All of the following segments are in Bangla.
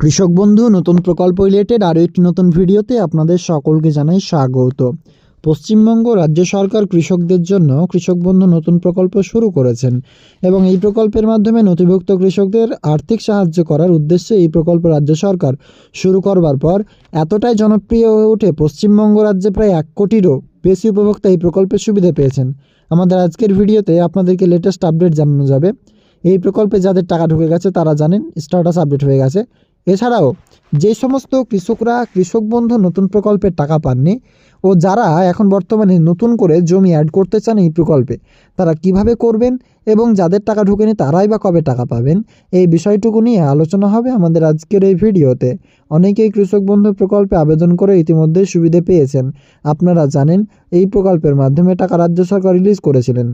কৃষক বন্ধু, নতুন প্রকল্প রিলেটেড আরও একটি নতুন ভিডিওতে আপনাদের সকলকে জানাই স্বাগত। পশ্চিমবঙ্গ রাজ্য সরকার কৃষকদের জন্য কৃষক বন্ধু নতুন প্রকল্প শুরু করেছেন এবং এই প্রকল্পের মাধ্যমে নথিভুক্ত কৃষকদের আর্থিক সাহায্য করার উদ্দেশ্যে এই প্রকল্প রাজ্য সরকার শুরু করবার পর এতটাই জনপ্রিয় হয়ে ওঠে পশ্চিমবঙ্গ রাজ্যে প্রায় এক কোটিরও বেশি উপভোক্তা এই প্রকল্পের সুবিধা পেয়েছেন। আমাদের আজকের ভিডিওতে আপনাদেরকে লেটেস্ট আপডেট জানানো যাবে। এই প্রকল্পে যাদের টাকা ঢুকে গেছে তারা জানেন স্ট্যাটাস আপডেট হয়ে গেছে। এছাড়াও, যে সমস্ত কৃষকরা কৃষক বন্ধু নতুন প্রকল্পের টাকা পাননি ও যারা এখন বর্তমানে নতুন করে জমি অ্যাড করতে চান এই প্রকল্পে, তারা কীভাবে করবেন এবং যাদের টাকা ঢুকেনি তারাই বা কবে টাকা পাবেন? এই বিষয়টুকু নিয়ে আলোচনা হবে আমাদের আজকের এই ভিডিওতে। অনেকেই কৃষক বন্ধু প্রকল্পে আবেদন করে ইতিমধ্যে সুবিধে পেয়েছেন। আপনারা জানেন, এই প্রকল্পের মাধ্যমে টাকা রাজ্য সরকার রিলিজ করেছিলেন।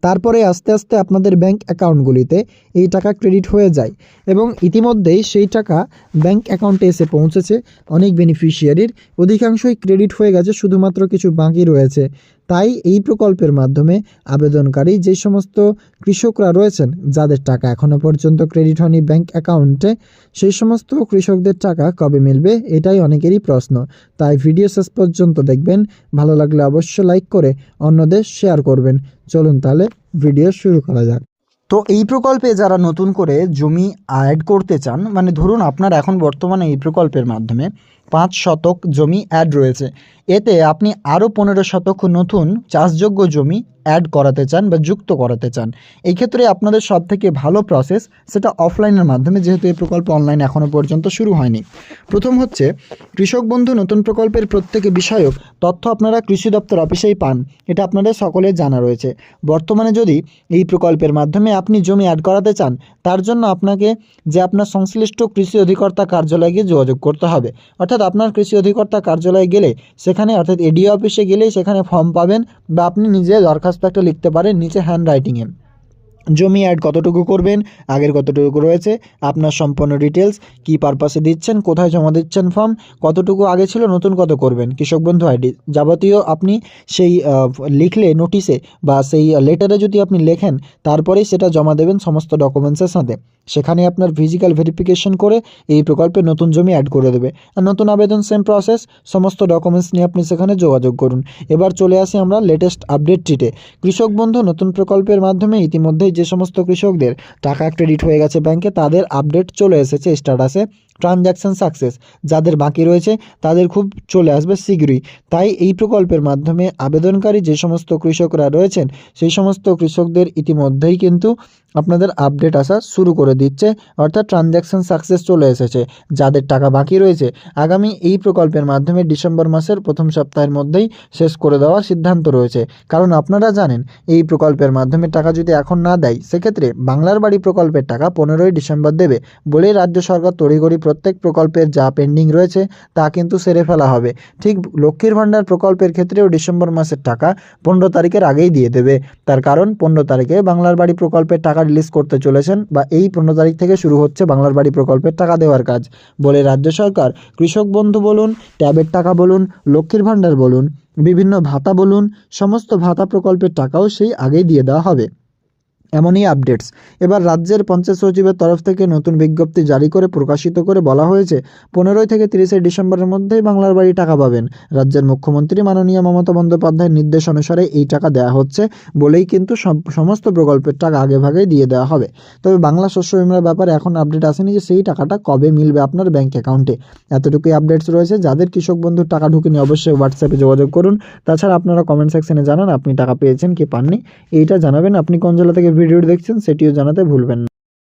তারপরে আস্তে আস্তে আপনাদের ব্যাংক অ্যাকাউন্টগুলিতে এই টাকা ক্রেডিট হয়ে যায় এবং ইতিমধ্যেই সেই টাকা ব্যাংক অ্যাকাউন্টে এসে পৌঁছেছে। অনেক বেনিফিশিয়ারির অধিকাংশই ক্রেডিট হয়ে গেছে, শুধুমাত্র কিছু বাকি রয়েছে। তাই এই প্রকল্পের মাধ্যমে আবেদনকারী যে সমস্ত কৃষকরা রয়েছেন, যাদের টাকা এখনও পর্যন্ত ক্রেডিট হয়নি ব্যাংক অ্যাকাউন্টে সেই সমস্ত কৃষকদের টাকা কবে মিলবে, এটাই অনেকেরই প্রশ্ন। তাই ভিডিও শেষ পর্যন্ত দেখবেন, ভালো লাগলে অবশ্যই লাইক করে অন্যদের শেয়ার করবেন। চলুন তাহলে ভিডিও শুরু করা যাক। তো এই প্রকল্পে যারা নতুন করে জমি অ্যাড করতে চান মানে ধরুন আপনার এখন বর্তমানে এই প্রকল্পের মাধ্যমে পাঁচ শতক জমি অ্যাড রয়েছে। এতে আপনি আরও পনেরো শতক নতুন চাষযোগ্য জমি অ্যাড করাতে চান বা যুক্ত করাতে চান। এই ক্ষেত্রে আপনাদের সব থেকে ভালো প্রসেস সেটা অফলাইনের মাধ্যমে, যেহেতু এই প্রকল্প অনলাইন এখনও পর্যন্ত শুরু হয়নি। প্রথম হচ্ছে, কৃষক বন্ধু নতুন প্রকল্পের প্রত্যেক বিষয়ক তথ্য আপনারা কৃষি দপ্তর অফিসেই পান। এটা আপনাদের সকলের জানা রয়েছে। বর্তমানে যদি এই প্রকল্পের মাধ্যমে আপনি জমি অ্যাড করাতে চান, তার জন্য আপনাকে যে আপনার সংশ্লিষ্ট কৃষি অধিকর্তা কার্যালয়ে গিয়ে যোগাযোগ করতে হবে। অর্থাৎ আপনার কৃষি অধিকর্তা কার্যালয়ে গেলে সেখানে, অর্থাৎ এডিও অফিসে গেলেই সেখানে ফর্ম পাবেন বা আপনি নিজে দরখাস্ত একটা লিখতে পারেন নিচে হ্যান্ড রাইটিংয়ে জমি অ্যাড কতটুকু করবেন, আগের কতটুকু রয়েছে, আপনার সম্পূর্ণ ডিটেলস কী পারপাসে দিচ্ছেন, কোথায় জমা দিচ্ছেন ফর্ম কতটুকু আগে ছিল, নতুন কত করবেন। কৃষক বন্ধু আইডি যাবতীয় আপনি সেই লিখলে নোটিশে বা সেই লেটারে যদি আপনি লেখেন, তারপরেই সেটা জমা দেবেন সমস্ত ডকুমেন্টসের সাথে। সেখানে আপনার ফিজিক্যাল ভেরিফিকেশন করে এই প্রকল্পে নতুন জমি অ্যাড করে দেবে। আর নতুন আবেদন সেম প্রসেস সমস্ত ডকুমেন্টস নিয়ে আপনি সেখানে যোগাযোগ করুন। এবার চলে আসি আমরা লেটেস্ট আপডেট চিটে কৃষক বন্ধু, নতুন প্রকল্পের মাধ্যমে ইতিমধ্যেই যে সমস্ত কৃষকদের টাকা ক্রেডিট হয়ে গেছে ব্যাংকে তাদের আপডেট চলে এসেছে স্ট্যাটাসে ট্রানজ্যাকশন সাকসেস যাদের বাকি রয়েছে, তাদের খুব চলে আসবে শীঘ্রই। তাই এই প্রকল্পের মাধ্যমে আবেদনকারী যে সমস্ত কৃষকরা রয়েছেন, সেই সমস্ত কৃষকদের ইতিমধ্যেই কিন্তু আপনাদের আপডেট আসা শুরু করে দিচ্ছে, অর্থাৎ ট্রানজ্যাকশন সাকসেস চলে এসেছে। যাদের টাকা বাকি রয়েছে, আগামী এই প্রকল্পের মাধ্যমে ডিসেম্বর মাসের প্রথম সপ্তাহের মধ্যেই শেষ করে দেওয়ার সিদ্ধান্ত রয়েছে। কারণ আপনারা জানেন, এই প্রকল্পের মাধ্যমে টাকা যদি এখন না দেয়, সেক্ষেত্রে বাংলার বাড়ি প্রকল্পের টাকা পনেরোই ডিসেম্বর দেবে বলেই রাজ্য সরকার তড়িঘড়ি প্রত্যেক প্রকল্পের যা পেন্ডিং রয়েছে, তা কিন্তু সেরে ফেলা হবে। ঠিক লক্ষ্মীর ভাণ্ডার প্রকল্পের ক্ষেত্রেও ডিসেম্বর মাসের টাকা পনেরো তারিখের আগেই দিয়ে দেবে। তার কারণ, পনেরো তারিখে বাংলার বাড়ি প্রকল্পের টাকা রিলিজ করতে চলেছেন বা এই পনেরো তারিখ থেকে শুরু হচ্ছে বাংলার বাড়ি প্রকল্পের টাকা দেওয়ার কাজ। বলে রাজ্য সরকার, কৃষক বন্ধু বলুন, ট্যাবের টাকা বলুন, লক্ষ্মীর ভাণ্ডার বলুন, বিভিন্ন ভাতা বলুন, সমস্ত ভাতা প্রকল্পের টাকাও সেই আগেই দিয়ে দেওয়া হবে। এমনই আপডেটস। এবার রাজ্যের পঞ্চায়েত সচিবের তরফ থেকে নতুন বিজ্ঞপ্তি জারি করে প্রকাশিত করে বলা হয়েছে, পনেরোই থেকে তিরিশে ডিসেম্বরের মধ্যেই বাংলার বাড়ি টাকা পাবেন। রাজ্যের মুখ্যমন্ত্রী মাননীয় মমতা বন্দ্যোপাধ্যায়ের নির্দেশ অনুসারে এই টাকা দেওয়া হচ্ছে বলেই কিন্তু সমস্ত প্রকল্পের টাকা আগে ভাগেই দিয়ে দেওয়া হবে। তবে বাংলা শস্য বিমার ব্যাপারে এখন আপডেট আসেনি যে সেই টাকাটা কবে মিলবে আপনার ব্যাংক অ্যাকাউন্টে। এতটুকুই আপডেটস রয়েছে। যাদের কৃষক বন্ধুর টাকা ঢুকেনি অবশ্যই হোয়াটসঅ্যাপে যোগাযোগ করুন। তাছাড়া আপনারা কমেন্ট সেকশনে জানান আপনি টাকা পেয়েছেন কি পাননি। এইটা জানাবেন আপনি কোন জেলা থেকে ভিডিও দেখছেন সেটিও জানাতে ভুলবেন না।